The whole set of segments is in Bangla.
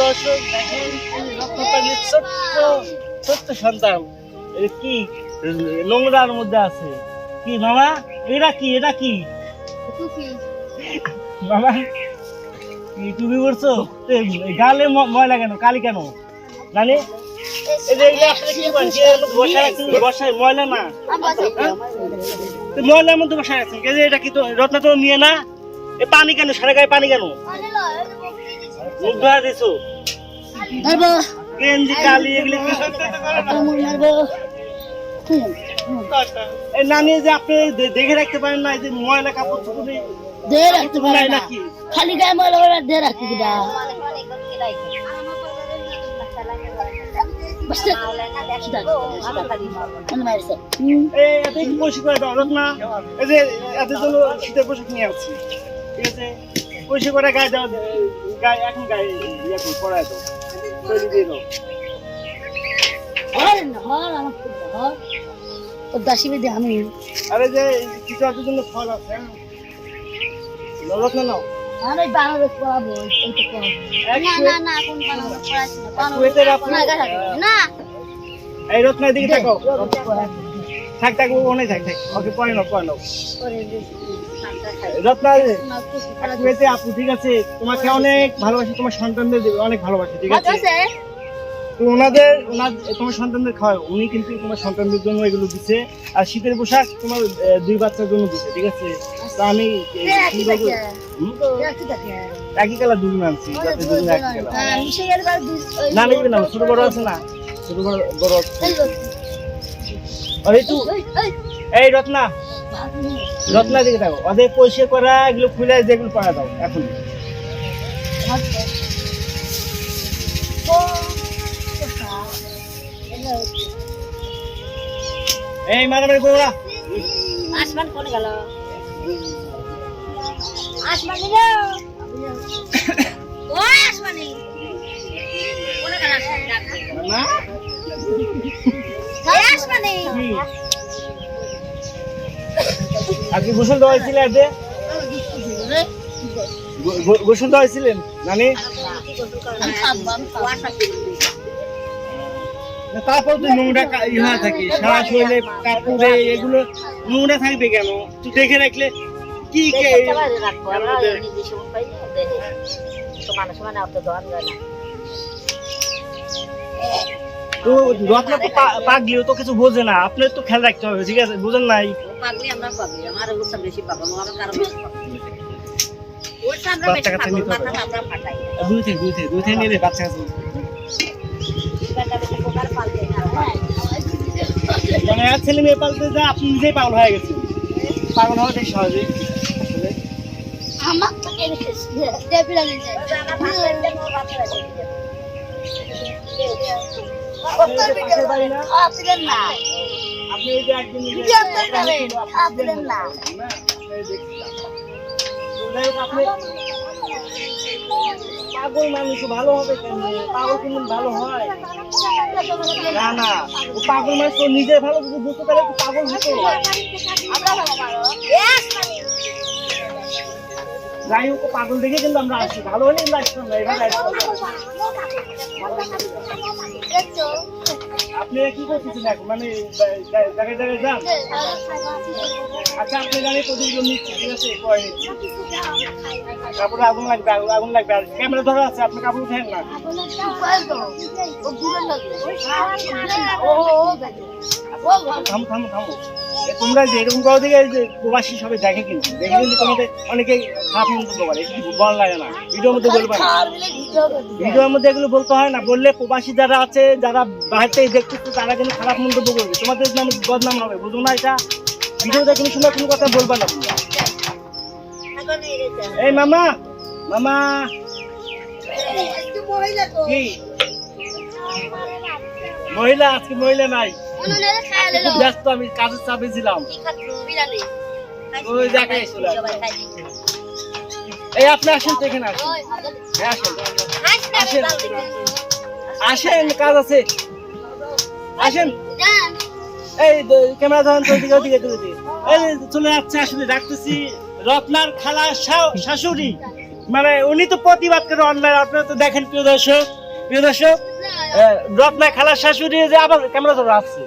দর্শক দেখেন রত্নপালির ছোট্ট ছোট্ট সন্তান। কি নোংরার মধ্যে আছে? কি মামা? এটা কি? এটা কি? মামা তুমি করছ গালে ময়লা কেন? কালি কেন? জানি বসায় ময়লা না। ময়লার মধ্যে বসায় যে এটা কি তো রত্না তো নিয়ে না? এ পানি কেন? সারা গায়ে পানি কেন? মুখ ধোয়া দিছো? গেঞ্জি কালি এগুলো এই নানি যে আপনি দেখে রাখতে পারেন না এই যে ময়লা কাপড় চোপড়ে দে রাখতে পারে না। খালি গায়ে ময়লা করে দে রাখতে একটু পরিষ্কার করে দাও রত্না। এই যে এত জন্য শীতের পোশাক নিয়ে আসছি। ঠিক আছে? পরিষ্কার করে গায়ে দাও। গায়ে এখন গায়ে ইয়ে করে পরায় দাও। তৈরি দিয়ে দাও। হর না হর আমার খুব হর তো দাসি বেদে আমি। আরে যে কিছু এত জন্য ফল আছে হ্যাঁ? নাও, নাও আমি বাংলাদেশ পড়াবো এই তো না না না পড়াচ্ছি এই থাকো থাক থাক ও থাক থাক। ওকে পরে নাও পরে নাও। আপু ঠিক আছে? তোমাকে অনেক ভালোবাসি তোমার সন্তানদের অনেক ভালোবাসি ঠিক আছে? তো ওনাদের ওনার তোমার সন্তানদের খাওয়ায় উনি কিন্তু তোমার সন্তানদের জন্য এগুলো দিচ্ছে। আর শীতের পোশাক তোমার দুই বাচ্চার জন্য দিচ্ছে ঠিক আছে? তো আমি? একই কালার দুজন আনছি এক না নিবি না ছোট বড় আছে না। ছোট বড় বড় আর এই রত্না রত্না দিকে থাকো। ওদের পয়সা করা এগুলো খুলে যেগুলো পাওয়া দাও এখন। এই মারামারি করো না আসমান কোনে গেল? আসমানি গো ও আসমানি কোনে গেল? না এই আসমানি কি? আজকে গোসল দেওয়া হয়েছিল গো- গোসল দেওয়া হয়েছিলেন? নানি? তারপর তো নোংরা কা- ই হয়ে থাকে সারা শরীরে কাপড়ে এগুলো নোংরা থাকবে কেন? তুই দেখে রাখলে কি তো রত্না তো পাগলিও তো কিছু বোঝে না আপনার তো খেয়াল রাখতে হবে ঠিক আছে? বোঝেন নাই। দুই থেকে দুই থেকে দুই থেকে নিলে বাচ্চা মানে ছেলে মেয়ে পালতে যা আপনি নিজেই পাগল হয়ে গেছেন। পাগল হওয়াটাই স্বাভাবিক আসলে। আমার তো না, পাগল মানুষ ভালো হবে কেন পাগল কিন্তু ভালো হয় না না পাগল মানুষ নিজের নিজে ভালো যদি বুঝতে পারে তো পাগল হতে। যাই হোক পাগল দেখে কিন্তু আমরা আসছি ভালো হলে কিন্তু আসতাম না এভাবে। আপনি কি করতেছেন এখন মানে জায়গায় জায়গায় যান আচ্ছা আপনি জানি প্রতিদিন নিচ্ছি ঠিক আছে। তারপরে আগুন লাগবে আগুন- লাগবে আর ক্যামেরা ধরা আছে আপনি কাপড় উঠেন না থামো থামো থামো। তোমরা যে এরকম করো দিকে যে প্রবাসী সবাই দেখে কিন্তু। দেখে কিন্তু তোমাদের অনেকে খারাপ মন্তব্য করে। এটা কিন্তু বল লাগে না। ভিডিওর মধ্যে বলবে না। ভিডিওর মধ্যে এগুলো বলতে হয় না। বললে প্রবাসী যারা আছে যারা বাইরে থেকে দেখতেছে তারা কিন্তু খারাপ মন্তব্য করবে। তোমাদের নামে বদনাম হবে বুঝো না এটা? ভিডিওতে কোনো সময় কোনো কথা বলবে না তোমরা। এই মামা মামা। মহিলা আজকে মহিলা নাই। খুব ব্যস্ত আমি কাজের চাপে ছিলাম। ওই জায়গায় চলে এই আপনি আসেন তো এখানে আসেন। হ্যাঁ আসেন। আসেন কাজ আছে। আসেন। এই ক্যামেরা ধরেন তো ওদিকে ওদিকে, ওদিকে। এই চলে যাচ্ছে আসলে ডাকতেছি রত্নার খালা শাশুড়ি। মানে উনি তো প্রতিবাদ করে অনলাইন আপনারা তো দেখেন প্রিয় দর্শক প্রিয় দর্শক। রত্না খালার শাশুড়ি যে আবার ক্যামেরা ধরে আসছে।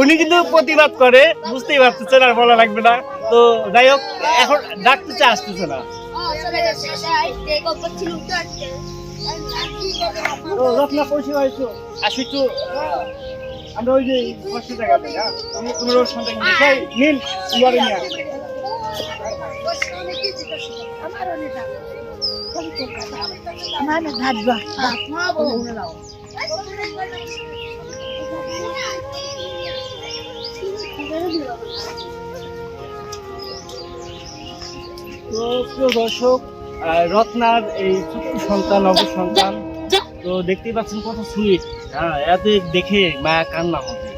উনি কিন্তু প্রতিবাদ করে, বুঝতেই পারতেছেন আর বলা লাগবে না। তো যাই হোক, এখন ডাকতেছে, আসতেছে না। রত্না আমরা ওই যে তুমি তোমার সন্তান তোমার নিয়ে আসো। আমার ভাজবা তো প্রিয় দর্শক আহ, রত্নার এই ছোট্ট সন্তান অব সন্তান তো দেখতেই পাচ্ছেন কত সুইট হ্যাঁ এতে দেখে মায়া কান্না হবে।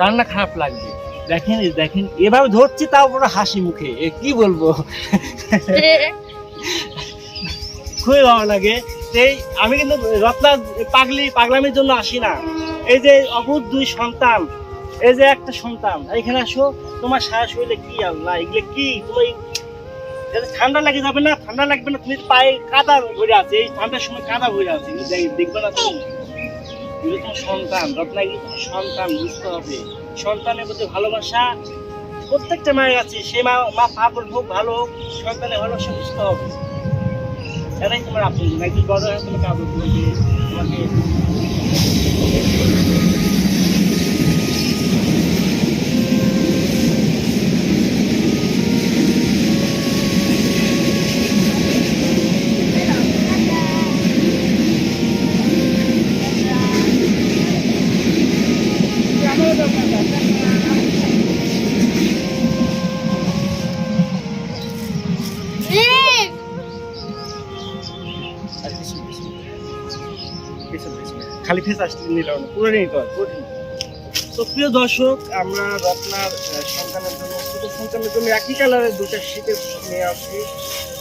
কান্না খারাপ লাগবে। দেখেন দেখেন এভাবে ধরছি তাও পুরো হাসি মুখে। এ কি বলব? খুবই ভালো লাগে। সেই আমি কিন্তু রত্নার পাগলি, পাগলামির জন্য আসি না। এই যে অভূত দুই সন্তান, এই যে একটা সন্তান এখানে আসো, তোমার সারা শরীরে কি আল্লাহ, এগুলো কি? তুমি ঠান্ডা লাগে যাবে না? ঠান্ডা লাগবে না? তুমি পায়ে কাদা ভরে আছে, এই ঠান্ডার সময় কাদা ভরে আছে। দেখবে না তুমি? এগুলো তোমার সন্তান তোমার সন্তান, বুঝতে হবে। সন্তানের প্রতি ভালোবাসা প্রত্যেকটা মায়ের আছে। সে মা মা পাগল হোক, ভালো হোক, সন্তানের ভালোবাসা বুঝতে হবে। এটাই তোমার আপন একদিন বড় হয়ে তোমাকে আদর করবে তোমাকে আর খালি ফেস আসতে নিলাম না পুরো নিতে হয় পুরো তো প্রিয় দর্শক আমরা রত্নার সন্তানের জন্য ছোট সন্তানের জন্য একই কালারের দুটো শীতের নিয়ে আসছি।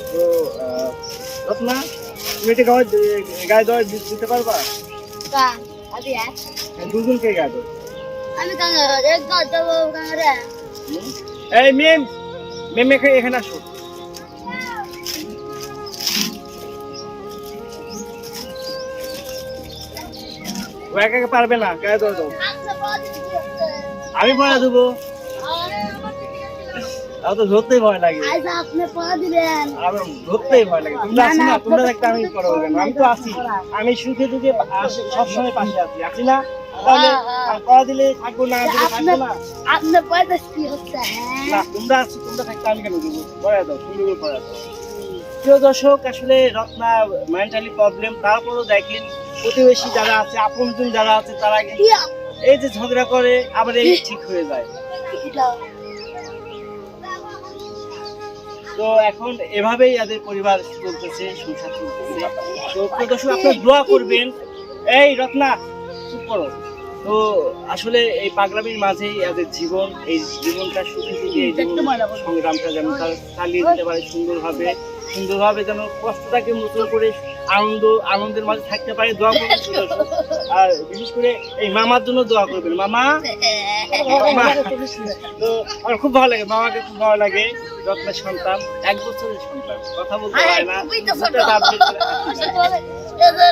তো রত্না তুমি এটা গায়ে গায়ে দেওয়া দিতে পারবা? হ্যাঁ, দুজনকে গায়ে দেবো আমি এই মেম মেম এখানে এখানে আসো। ও একা পারবে না গায়ে দাও। আমি পড়া দেবো। আমার তো ধরতেই ভয় লাগে। আমার ধরতেই ভয় তোমরা না, তোমরা দেখতে আমি তো পড়াবো কেন আমি তো আছি আমি সুখে দুঃখে সবসময় পাশে আছি। আছি না? তাহলে পড়া দিলে থাকব না দিলে থাকব না? আপনার পয়সা কি হচ্ছে? না হ্যাঁ তোমরা আছো তোমরা থাকতে আমি কেন দেবো পড়া দাও সুন্দর করে পড়া দাও। প্রিয় দর্শক আসলে রত্না মেন্টালি প্রবলেম তারপরেও দেখেন প্রতিবেশী যারা আছে আপনজন যারা আছে তারা কিন্তু এই যে ঝগড়া করে আবার এই ঠিক হয়ে যায়। তো এখন এভাবেই এদের পরিবার চলতেছে সংসার চলতেছে। তো প্রিয় দর্শক আপনার দোয়া করবেন। এই রত্না চুপ করো। তো আসলে এই পাগলামির মাঝেই এদের জীবন এই জীবনটা সুখী সুখী এই জীবন সংগ্রামটা যেন তারা চালিয়ে দিতে পারে সুন্দরভাবে। সুন্দরভাবে যেন কষ্টটাকে মোচন করে আনন্দ আনন্দের মাঝে থাকতে পারে দোয়া করবেন আর বিশেষ করে এই মামার জন্য দোয়া করবেন। মামা মামা। তো আমার খুব ভালো লাগে মামাকে খুব ভালো লাগে যত্নের সন্তান এক বছরের সন্তান। কথা বলতে পারে না।